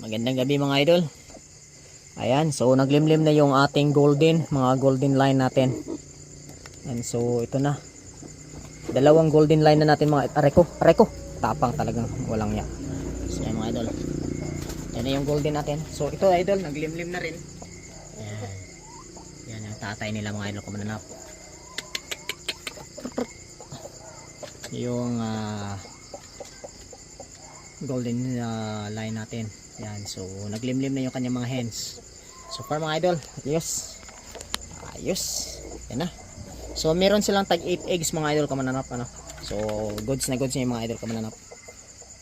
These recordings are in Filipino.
Magandang gabi mga idol. Ayan, so naglimlim na yung ating golden, mga golden line natin. And so ito na. Dalawang golden line na natin mga areko, areko. Tapang talagang walang ya. So yan mga idol. Yan na yung golden natin. So ito idol, naglimlim na rin. Ayan. Yan yung tatay nila mga idol kumananap. Yung ah, golden ah, line natin. Yan, so naglimlim na yung kanyang mga hens. So far mga idol, ayos. Ayos. Yan na. So meron silang tag 8 eggs mga idol kamananap ano. So goods na goods na yung mga idol kamananap.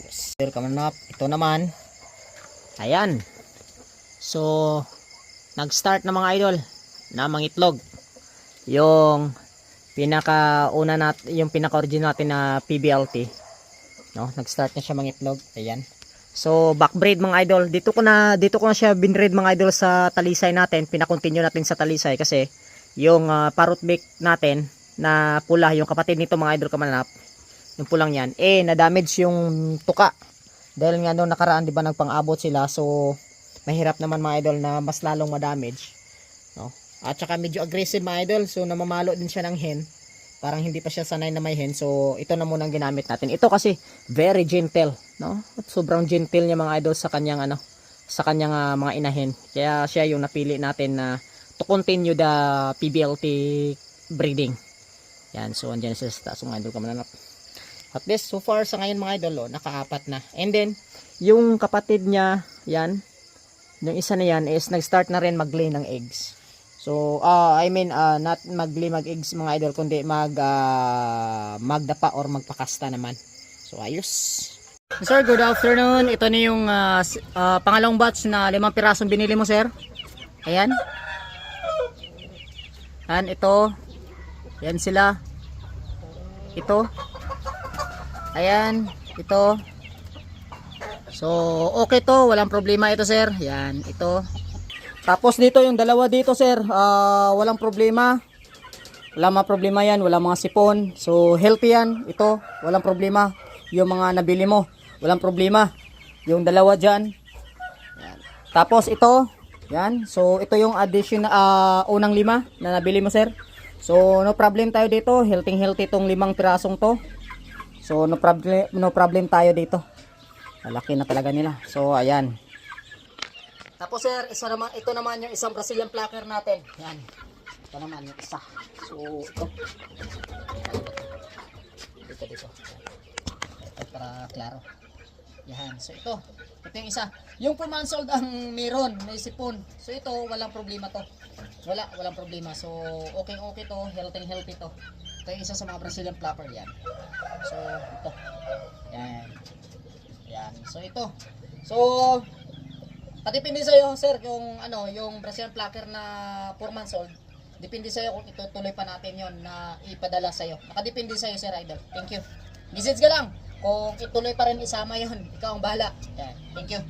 Yes. Idol kamananap. Ito naman. Ayan. So nag-start na mga idol na mangitlog. Yung pinaka una nat yung pinaka original natin na PBLT. No, nag-start na siya mangitlog. Ayan. So, backbreed mga idol. Dito ko na dito ko na siya binread mga idol sa talisay natin. Pina-continue natin sa talisay kasi yung uh, parrot beak natin na pula, yung kapatid nito mga idol kamanap, yung pulang yan, eh na-damage yung tuka. Dahil nga noong nakaraan, di ba, nagpang-abot sila. So, mahirap naman mga idol na mas lalong ma-damage. No? At saka medyo aggressive mga idol. So, namamalo din siya ng hen. Parang hindi pa siya sanay na may hen. So, ito na muna ang ginamit natin. Ito kasi, very gentle. No? At sobrang gentle niya mga idol sa kanyang ano, sa kanyang ah, mga inahin. Kaya siya yung napili natin na to continue the PBLT breeding. Yan, so andyan siya sa taas mga idol kamananap. At least so far sa ngayon mga idol, oh, nakaapat na. And then, yung kapatid niya, yan, yung isa na yan is nag-start na rin mag-lay ng eggs. So, ah I mean, ah, not mag-lay mag-eggs mga idol, kundi mag, ah, magdapa or magpakasta naman. So, ayos. Sir, good afternoon. Ito na yung s- ah, pangalawang batch na limang pirasong binili mo, sir. Ayan. Ayan, ito. Yan sila. Ito. Ayan, ito. So, okay to. Walang problema ito, sir. Yan, ito. Tapos dito yung dalawa dito, sir. Ah, walang problema. Wala mga problema yan. Wala mga sipon. So, healthy yan. Ito, walang problema. Yung mga nabili mo, walang problema. Yung dalawa dyan. Yan. Tapos ito, yan. So, ito yung addition ah, unang lima na nabili mo, sir. So, no problem tayo dito. Healthy healthy tong limang pirasong to. So, no problem, no problem tayo dito. Malaki na talaga nila. So, ayan. Tapos, sir, isa naman, ito naman yung isang Brazilian plucker natin. Yan. Ito naman yung isa. So, ito. Ito dito. Ito para klaro. Yan. So, ito. Ito yung isa. Yung 4 months old ang meron. May sipon. So, ito, walang problema to. Wala, walang problema. So, okay, okay to. Healthy, healthy to. Ito yung isa sa mga Brazilian plucker yan. So, ito. Yan. Yan. So, ito. So, Depende sa iyo, sir, yung ano, yung Brazilian plucker na 4 months old. Depende sa iyo kung itutuloy pa natin 'yon na ipadala sa iyo. Nakadepende sa iyo, sir idol. Thank you. Message ka lang. Kung ituloy pa rin isama 'yon, ikaw ang bahala. Yan. Thank you.